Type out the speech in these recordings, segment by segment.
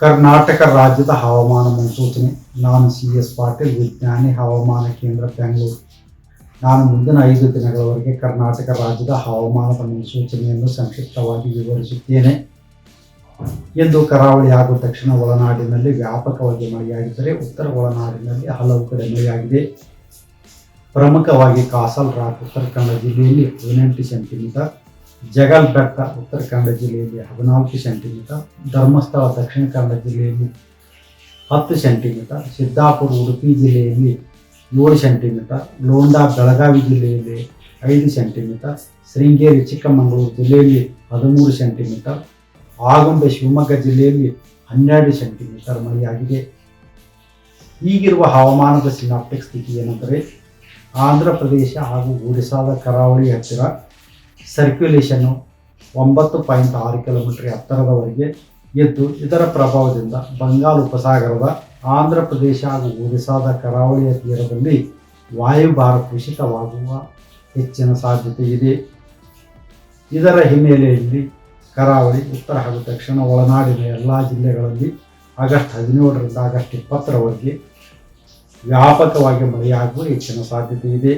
ಕರ್ನಾಟಕ ರಾಜ್ಯದ ಹವಾಮಾನ ಮುನ್ಸೂಚನೆ. ನಾನು ಸಿ ಎಸ್ ಪಾಟೀಲ್, ವಿಜ್ಞಾನಿ, ಹವಾಮಾನ ಕೇಂದ್ರ, ಬೆಂಗಳೂರು. ನಾನು ಮುಂದಿನ ಐದು ದಿನಗಳವರೆಗೆ ಕರ್ನಾಟಕ ರಾಜ್ಯದ ಹವಾಮಾನದ ಮುನ್ಸೂಚನೆಯನ್ನು ಸಂಕ್ಷಿಪ್ತವಾಗಿ ವಿವರಿಸುತ್ತೇನೆ. ಎಂದು ಕರಾವಳಿ ಹಾಗೂ ದಕ್ಷಿಣ ಒಳನಾಡಿನಲ್ಲಿ ವ್ಯಾಪಕವಾಗಿ ಮಳೆಯಾಗಿದ್ದರೆ ಉತ್ತರ ಒಳನಾಡಿನಲ್ಲಿ ಹಲವು ಕಡೆ ಮಳೆಯಾಗಿದೆ. ಪ್ರಮುಖವಾಗಿ ಕಾಸಲ್ ರಾಕ್ ಉತ್ತರ ಕನ್ನಡ ಜಿಲ್ಲೆಯಲ್ಲಿ ಹದಿನೆಂಟು ಸೆಂಟಿಮೀಟರ್ ಜಗಲ್ ಬೆಟ್ಟ ಉತ್ತರ ಕನ್ನಡ ಜಿಲ್ಲೆಯಲ್ಲಿ ಹದಿನಾಲ್ಕು ಸೆಂಟಿಮೀಟರ್ ಧರ್ಮಸ್ಥಳ ದಕ್ಷಿಣ ಕನ್ನಡ ಜಿಲ್ಲೆಯಲ್ಲಿ ಹತ್ತು ಸೆಂಟಿಮೀಟರ್ ಸಿದ್ದಾಪುರ, ಉಡುಪಿ ಜಿಲ್ಲೆಯಲ್ಲಿ ಏಳು ಸೆಂಟಿಮೀಟರ್ ಲೋಂಡಾ, ಬೆಳಗಾವಿ ಜಿಲ್ಲೆಯಲ್ಲಿ ಐದು ಸೆಂಟಿಮೀಟರ್ ಶೃಂಗೇರಿ, ಚಿಕ್ಕಮಗಳೂರು ಜಿಲ್ಲೆಯಲ್ಲಿ ಹದಿಮೂರು ಸೆಂಟಿಮೀಟರ್ ಆಗುಂಬೆ, ಶಿವಮೊಗ್ಗ ಜಿಲ್ಲೆಯಲ್ಲಿ ಹನ್ನೆರಡು ಸೆಂಟಿಮೀಟರ್ ಮಳೆಯಾಗಿದೆ. ಈಗಿರುವ ಹವಾಮಾನದ ಸಿನಾಪ್ಟಿಕ್ ಸ್ಥಿತಿ ಏನೆಂದರೆ, ಆಂಧ್ರ ಪ್ರದೇಶ ಹಾಗೂ ಒಡಿಶಾದ ಕರಾವಳಿ ಹತ್ತಿರ ಸರ್ಕ್ಯುಲೇಷನ್ನು ಒಂಬತ್ತು ಪಾಯಿಂಟ್ ಆರು ಕಿಲೋಮೀಟರ್ ಎತ್ತರದವರೆಗೆ ಎದ್ದು ಇದರ ಪ್ರಭಾವದಿಂದ ಬಂಗಾಳ ಉಪಸಾಗರದ ಆಂಧ್ರ ಪ್ರದೇಶ ಹಾಗೂ ಒರಿಸ್ಸಾದ ಕರಾವಳಿಯ ತೀರದಲ್ಲಿ ವಾಯುಭಾರ ಕುಸಿತವಾಗುವ ಹೆಚ್ಚಿನ ಸಾಧ್ಯತೆ ಇದೆ. ಇದರ ಹಿನ್ನೆಲೆಯಲ್ಲಿ ಕರಾವಳಿ, ಉತ್ತರ ಹಾಗೂ ದಕ್ಷಿಣ ಒಳನಾಡಿನ ಎಲ್ಲ ಜಿಲ್ಲೆಗಳಲ್ಲಿ ಆಗಸ್ಟ್ ಹದಿನೇಳರಿಂದ ಆಗಸ್ಟ್ ಇಪ್ಪತ್ತರವರೆಗೆ ವ್ಯಾಪಕವಾಗಿ ಮಳೆಯಾಗುವ ಹೆಚ್ಚಿನ ಸಾಧ್ಯತೆ ಇದೆ.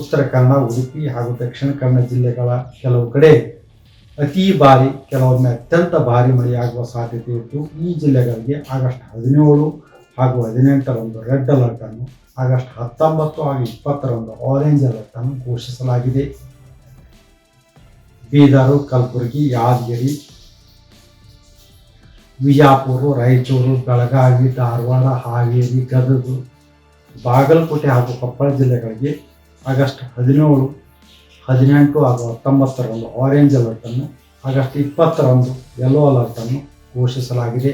ಉತ್ತರ ಕನ್ನಡ, ಉಡುಪಿ ಹಾಗೂ ದಕ್ಷಿಣ ಕನ್ನಡ ಜಿಲ್ಲೆಗಳ ಕೆಲವು ಕಡೆ ಅತಿ ಭಾರಿ, ಕೆಲವೊಮ್ಮೆ ಅತ್ಯಂತ ಭಾರಿ ಮಳೆಯಾಗುವ ಸಾಧ್ಯತೆ ಇತ್ತು ಈ ಜಿಲ್ಲೆಗಳಿಗೆ ಆಗಸ್ಟ್ ಹದಿನೇಳು ಹಾಗೂ ಹದಿನೆಂಟರಂದು ರೆಡ್ ಅಲರ್ಟ್ ಅನ್ನು ಆಗಸ್ಟ್ ಹತ್ತೊಂಬತ್ತು ಹಾಗೂ ಇಪ್ಪತ್ತರಂದು ಆರೆಂಜ್ ಅಲರ್ಟ್ ಅನ್ನು ಘೋಷಿಸಲಾಗಿದೆ. ಬೀದರು, ಕಲಬುರಗಿ, ಯಾದಗಿರಿ, ವಿಜಾಪುರ, ರಾಯಚೂರು, ಬೆಳಗಾವಿ, ಧಾರವಾಡ, ಹಾವೇರಿ, ಗದಗ, ಬಾಗಲಕೋಟೆ ಹಾಗೂ ಕೊಪ್ಪಳ ಜಿಲ್ಲೆಗಳಿಗೆ ಆಗಸ್ಟ್ ಹದಿನೇಳು, ಹದಿನೆಂಟು ಹಾಗೂ ಹತ್ತೊಂಬತ್ತರಂದು ಆರೆಂಜ್ ಅಲರ್ಟನ್ನು ಆಗಸ್ಟ್ ಇಪ್ಪತ್ತರಂದು ಯೆಲ್ಲೋ ಅಲರ್ಟನ್ನು ಘೋಷಿಸಲಾಗಿದೆ.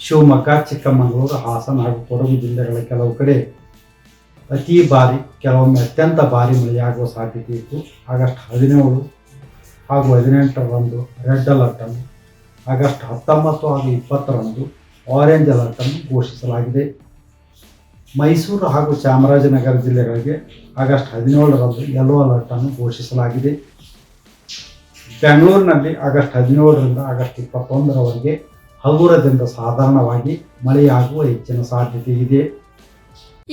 ಶಿವಮೊಗ್ಗ, ಚಿಕ್ಕಮಗಳೂರು, ಹಾಸನ ಹಾಗೂ ಕೊಡಗು ಜಿಲ್ಲೆಗಳ ಕೆಲವು ಕಡೆ ಅತಿ ಭಾರಿ, ಕೆಲವೊಮ್ಮೆ ಅತ್ಯಂತ ಭಾರಿ ಮಳೆಯಾಗುವ ಸಾಧ್ಯತೆ ಇತ್ತು. ಆಗಸ್ಟ್ ಹದಿನೇಳು ಹಾಗೂ ಹದಿನೆಂಟರಂದು ರೆಡ್ ಅಲರ್ಟನ್ನು ಆಗಸ್ಟ್ ಹತ್ತೊಂಬತ್ತು ಹಾಗೂ ಇಪ್ಪತ್ತರಂದು ಆರೆಂಜ್ ಅಲರ್ಟನ್ನು ಘೋಷಿಸಲಾಗಿದೆ. ಮೈಸೂರು ಹಾಗೂ ಚಾಮರಾಜನಗರ ಜಿಲ್ಲೆಗಳಿಗೆ ಆಗಸ್ಟ್ ಹದಿನೇಳರಂದು ಯೆಲ್ಲೋ ಅಲರ್ಟನ್ನು ಘೋಷಿಸಲಾಗಿದೆ. ಬೆಂಗಳೂರಿನಲ್ಲಿ ಆಗಸ್ಟ್ ಹದಿನೇಳರಿಂದ ಆಗಸ್ಟ್ ಇಪ್ಪತ್ತೊಂದರವರೆಗೆ ಹಗುರದಿಂದ ಸಾಧಾರಣವಾಗಿ ಮಳೆಯಾಗುವ ಹೆಚ್ಚಿನ ಸಾಧ್ಯತೆ ಇದೆ.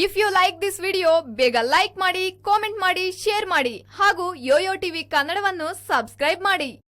If you like this video ಬೇಗ ಲೈಕ್ ಮಾಡಿ ಕಾಮೆಂಟ್ ಮಾಡಿ ಶೇರ್ ಮಾಡಿ ಹಾಗೂ ಯೋಯೋ ಟಿವಿ ಕನ್ನಡವನ್ನು ಸಬ್ಸ್ಕ್ರೈಬ್ ಮಾಡಿ.